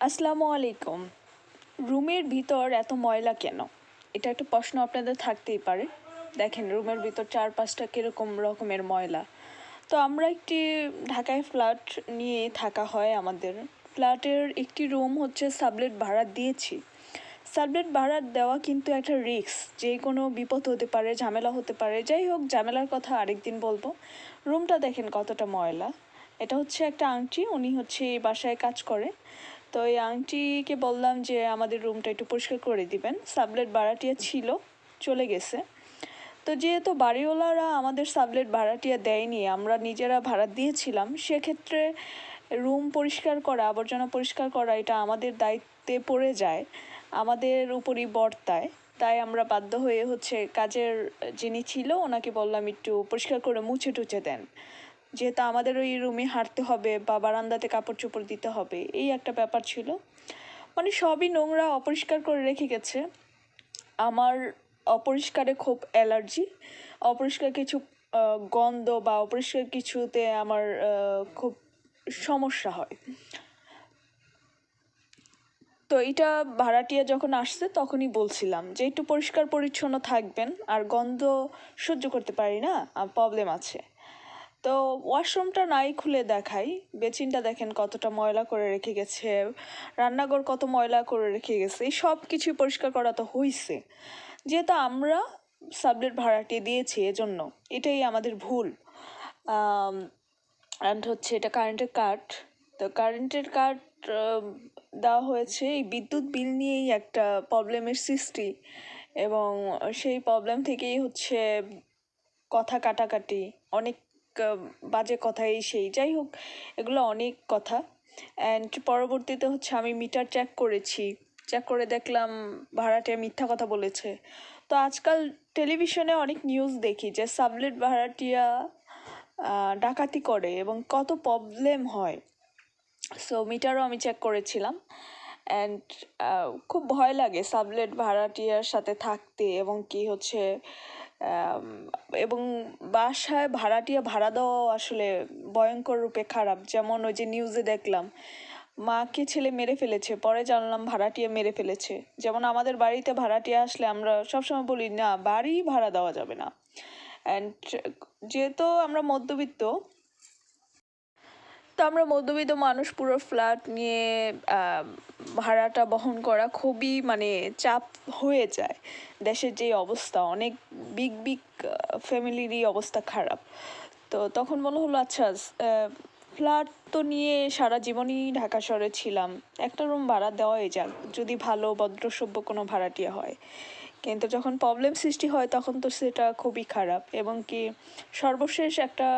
আসসালামু আলাইকুম। রুমের ভিতর এত ময়লা কেন? এটা একটা প্রশ্ন আপনাদের থাকতেই পারে। দেখেন, রুমের ভিতর চার পাঁচটা কীরকম রকমের ময়লা। তো আমরা একটি ঢাকায় ফ্ল্যাট নিয়ে থাকা হয় আমাদের। ফ্ল্যাটের একটি রুম হচ্ছে সাবলেট ভাড়া দিয়েছি। সাবলেট ভাড়া দেওয়া কিন্তু একটা রিস্ক। যে কোনো বিপদ হতে পারে, ঝামেলা হতে পারে। যাই হোক, ঝামেলার কথা আরেকদিন বলব। রুমটা দেখেন কতটা ময়লা। এটা হচ্ছে একটা আংটি, উনি হচ্ছে এই বাসায় কাজ করে। তো এই আংটিকে বললাম যে আমাদের রুমটা একটু পরিষ্কার করে দিবেন। সাবলেট ভাড়াটিয়া ছিল, চলে গেছে। তো যেহেতু বাড়িওয়ালারা আমাদের সাবলেট ভাড়াটিয়া দেয়নি, আমরা নিজেরা ভাড়া দিয়েছিলাম, সেক্ষেত্রে রুম পরিষ্কার করা, আবর্জনা পরিষ্কার করা, এটা আমাদের দায়িত্বে পড়ে যায়, আমাদের উপরই বর্তায়। তাই আমরা বাধ্য হয়ে হচ্ছে কাজের যিনি ছিল, ওনাকে বললাম একটু পরিষ্কার করে মুছে টুছে দেন। যেহেতু আমাদের ওই রুমে হাঁটতে হবে বা বারান্দাতে কাপড় চোপড় দিতে হবে, এই একটা ব্যাপার ছিল। মানে সবই নোংরা, অপরিষ্কার করে রেখে গেছে। আমার অপরিষ্কারে খুব অ্যালার্জি। অপরিষ্কার কিছু গন্ধ বা অপরিষ্কার কিছুতে আমার খুব সমস্যা হয়। তো এটা ভাড়াটিয়া যখন আসছে তখনই বলছিলাম যে, একটু পরিষ্কার পরিচ্ছন্ন থাকবেন, আর গন্ধ সহ্য করতে পারি না প্রবলেম আছে। তো ওয়াশরুমটা নাই খুলে দেখাই। বেচিনটা দেখেন কতটা ময়লা করে রেখে গেছে, রান্নাঘর কত ময়লা করে রেখে গেছে, এই সব কিছুই পরিষ্কার করা তো হইছে। যেহেতু আমরা সাবলেট ভাড়াটি দিয়েছি, এজন্য এটাই আমাদের ভুল। অ্যান্ড হচ্ছে এটা কারেন্টের কাট তো কারেন্টের কাট দেওয়া হয়েছে এই বিদ্যুৎ বিল নিয়েই একটা প্রবলেমের সৃষ্টি। এবং সেই প্রবলেম থেকেই হচ্ছে কথা কাটাকাটি, অনেক বাজে কথা এই সেই। যাই হোক, এগুলো অনেক কথা। অ্যান্ড পরবর্তীতে হচ্ছে আমি মিটার চেক করেছি। চেক করে দেখলাম ভাড়াটিয়া মিথ্যা কথা বলেছে। তো আজকাল টেলিভিশনে অনেক নিউজ দেখি যে সাবলেট ভাড়াটিয়া ডাকাতি করে এবং কত প্রবলেম হয়। সো মিটারও আমি চেক করেছিলাম। অ্যান্ড খুব ভয় লাগে সাবলেট ভাড়াটিয়ার সাথে থাকতে এবং কি হচ্ছে এবং বাসায় ভাড়াটিয়া ভাড়া দেওয়াও আসলে ভয়ঙ্কর রূপে খারাপ। যেমন ওই যে নিউজে দেখলাম, মাকে ছেলে মেরে ফেলেছে, পরে জানলাম ভাড়াটিয়া মেরে ফেলেছে। যেমন আমাদের বাড়িতে ভাড়াটিয়া আসলে আমরা সবসময় বলি, না, বাড়ি ভাড়া দেওয়া যাবে না। অ্যান্ড যেহেতু আমরা মধ্যবিত্ত, তো আমরা মধ্যবিত্ত মানুষ পুরো ফ্ল্যাট নিয়ে ভাড়াটা বহন করা খুবই মানে চাপ হয়ে যায়। দেশের যে অবস্থা, অনেক বিগ বিগ ফ্যামিলিরই অবস্থা খারাপ। তো তখন মনে হলো আচ্ছা ফ্ল্যাট তো নিয়ে সারা জীবনই ঢাকা শহরে ছিলাম। একটা রুম ভাড়া দেওয়াই যাক, যদি ভালো ভদ্রসভ্য কোনো ভাড়াটিয়া হয়। কিন্তু যখন প্রবলেম সৃষ্টি হয়, তখন তো সেটা খুবই খারাপ। এবং কি সর্বশেষ একটা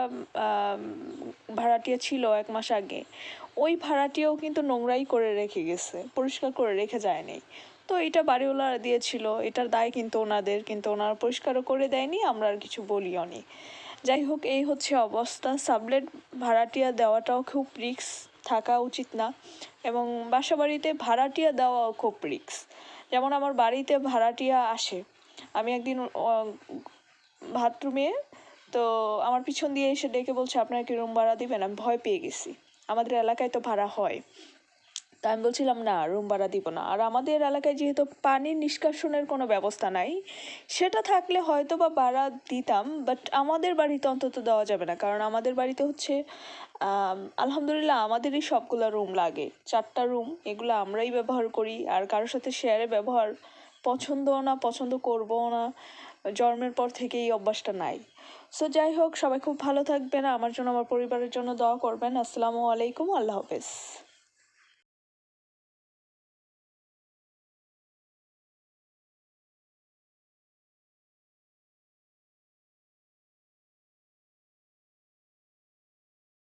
ভাড়াটিয়া ছিল এক মাস আগে। ওই ভাড়াটিয়াও কিন্তু নোংরাই করে রেখে গেছে, পরিষ্কার করে রেখে যায়নি। তো এটা বাড়িওয়ালা দিয়েছিল, এটার দায় কিন্তু ওনাদের, কিন্তু ওনারা পরিষ্কারও করে দেয়নি, আমরা আর কিছু বলিও নি। যাই হোক, এই হচ্ছে অবস্থা। সাবলেট ভাড়াটিয়া দেওয়াটাও খুব রিক্স থাকা উচিত না। এবং বাসা বাড়িতে ভাড়াটিয়া দেওয়াও খুব রিক্স যেমন আমার বাড়িতে ভাড়াটিয়া আসে। আমি একদিন বাথরুমে, তো আমার পিছন দিয়ে এসে ডেকে বলছে, আপনারা কি রুম ভাড়া দিবেন? আমি ভয় পেয়ে গেছি। আমাদের এলাকায় তো ভাড়া হয়। তা আমি বলছিলাম, না রুম ভাড়া দিব না। আর আমাদের এলাকায় যেহেতু পানির নিষ্কাশনের কোনো ব্যবস্থা নাই, সেটা থাকলে হয়তো বা ভাড়া দিতাম বাট আমাদের বাড়িতে অন্তত দেওয়া যাবে না। কারণ আমাদের বাড়িতে হচ্ছে আলহামদুলিল্লাহ আমাদেরই সবগুলো রুম লাগে। চারটা রুম, এগুলো আমরাই ব্যবহার করি। আর কারোর সাথে শেয়ারে ব্যবহার পছন্দও না, পছন্দ করবও না। জন্মের পর থেকে এই অভ্যাসটা নাই। সো যাই হোক, সবাই খুব ভালো থাকবেন। আমার জন্য, আমার পরিবারের জন্য দোয়া করবেন। আসসালামু আলাইকুম। আল্লাহ হাফেজ।